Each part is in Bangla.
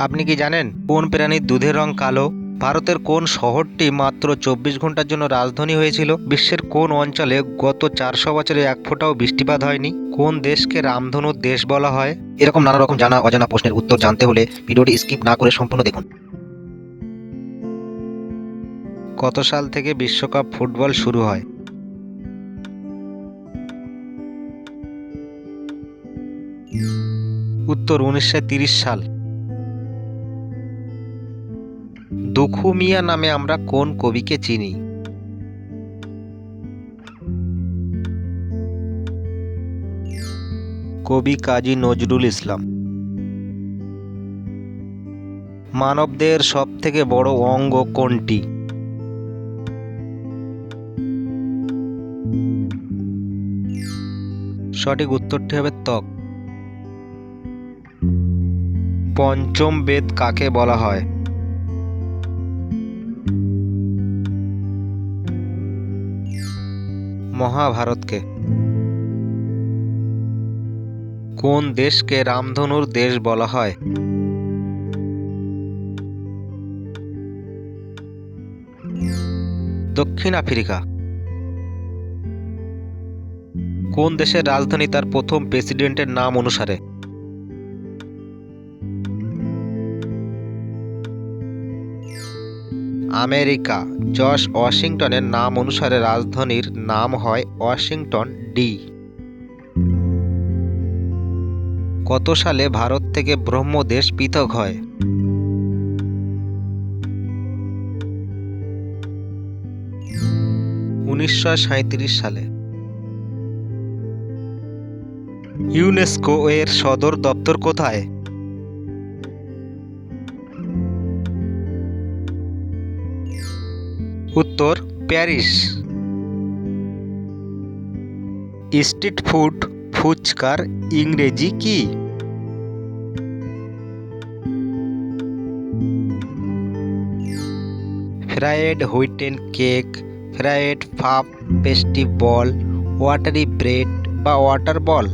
আপনি কি জানেন কোন প্রাণীর দুধের রং কালো? ভারতের কোন শহরটি মাত্র চব্বিশ ঘণ্টার জন্য রাজধানী হয়েছিল? বিশ্বের কোন অঞ্চলে গত চারশো বছরে এক ফোঁটাও বৃষ্টিপাত হয়নি? কোন দেশকে রামধনুর দেশ বলা হয়? এরকম নানা রকম জানা অজানা প্রশ্নের উত্তর জানতে হলে ভিডিওটি স্কিপ না করে সম্পূর্ণ দেখুন। কত সাল থেকে বিশ্বকাপ ফুটবল শুরু হয়? উত্তর উনিশশো সাল। দুখু মিয়া নামে আমরা কোন কবিকে চিনি? কবি কাজী নজরুল ইসলাম। মানবদের সব থেকে বড় অঙ্গ কোনটি? সঠিক উত্তরটি হবে ত্বক। পঞ্চম বেদ কাকে বলা হয়? মহাভারতকে। কোন দেশকে রামধনুর দেশ বলা হয়? দক্ষিণ আফ্রিকা। কোন দেশের রাজধানী তার প্রথম প্রেসিডেন্টের নাম অনুসারে? আমেরিকা। জর্জ ওয়াশিংটনের নাম অনুসারে রাজধানীর নাম হয় ওয়াশিংটন ডি কত সালে ভারত থেকে ব্রহ্মদেশ পৃথক হয়? উনিশশো সাঁইত্রিশ সালে। ইউনেস্কো এর সদর দপ্তর কোথায়? উত্তর, প্যারিস। স্ট্রিট ফুড ফুচকার ইংরেজি কি? Fried wheaten cake, fried puff pastry ball, watery bread বা ওয়াটার বল।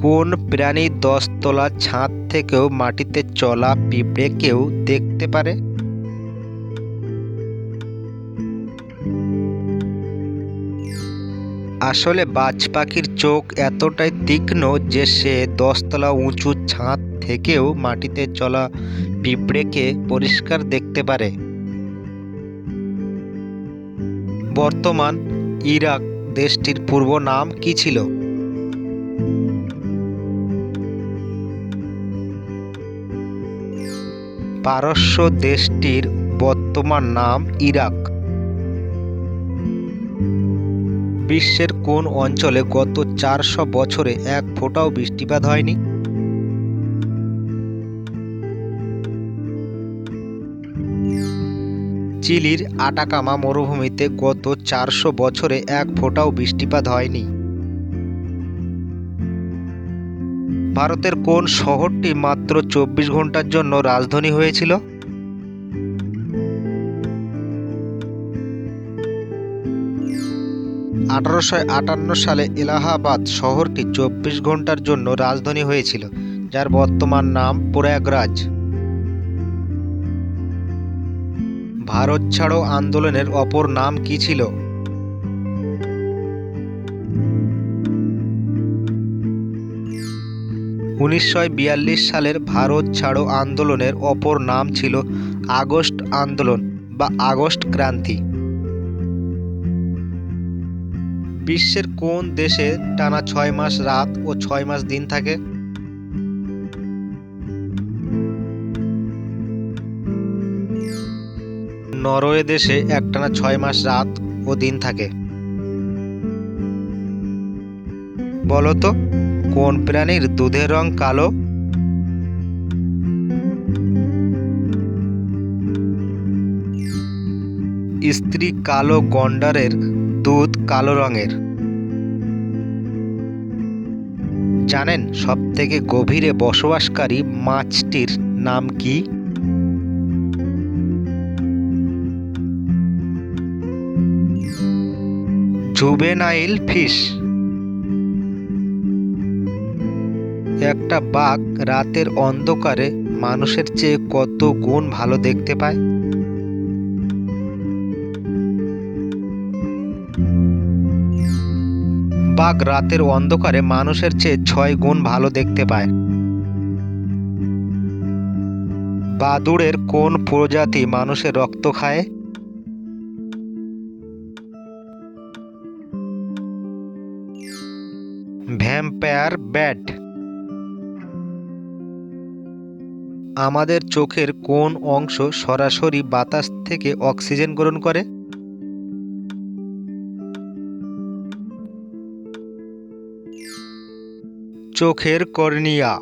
কোন প্রাণী দশতলা ছাদ থেকেও মাটিতে চলা পিঁপড়েকেও দেখতে পারে? আসলে বাজ পাখির চোখ এতটাই তীক্ষ্ণ যে সে দশতলা উঁচু ছাদ থেকেও মাটিতে চলা পিঁপড়েকে পরিষ্কার দেখতে পারে। বর্তমান ইরাক দেশটির পূর্ব নাম কি ছিল? পারস্য দেশটির বর্তমান নাম ইরাক। বিশ্বের কোন অঞ্চলে গত চারশো বছরে এক ফোঁটাও বৃষ্টিপাত হয়নি? চিলির আটাকামা মরুভূমিতে গত চারশো বছরে এক ফোঁটাও বৃষ্টিপাত হয়নি। ভারতের কোন শহরটি মাত্র চব্বিশ ঘণ্টার জন্য রাজধানী হয়েছিল? আঠারোশো আটান্ন সালে এলাহাবাদ শহরটি চব্বিশ ঘণ্টার জন্য রাজধানী হয়েছিল, যার বর্তমান নাম প্রয়াগরাজ। ভারত ছাড়ো আন্দোলনের অপর নাম কি ছিল? উনিশশো বিয়াল্লিশ সালের ভারত ছাড়ো আন্দোলনের অপর নাম ছিল আগস্ট আন্দোলন বা আগস্ট ক্রান্তি। বিশ্বের কোন দেশে টানা ছয় মাস রাত ও ছয় মাস দিন থাকে? নরওয়ে দেশে একটানা ছয় মাস রাত ও দিন থাকে। বলতো, কোন প্রাণীর দুধের রং কালো? স্ত্রী কালো গন্ডারের দুধ কালো রঙের। জানেন সব থেকে গভীরে বসবাসকারী মাছটির নাম কি? Juvenile fish. একটা বাঘ রাতের অন্ধকারে মানুষের চেয়ে কত গুণ ভালো দেখতে পায়? বাঘ রাতের অন্ধকারে মানুষের চেয়ে ছয় গুণ ভালো দেখতে পায়। বাদুড়ের কোন প্রজাতি মানুষের রক্ত খায়? Vampire bat. আমাদের চোখের কোন অংশ সরাসরি বাতাস থেকে অক্সিজেন গ্রহণ করে? চোখের কর্নিয়া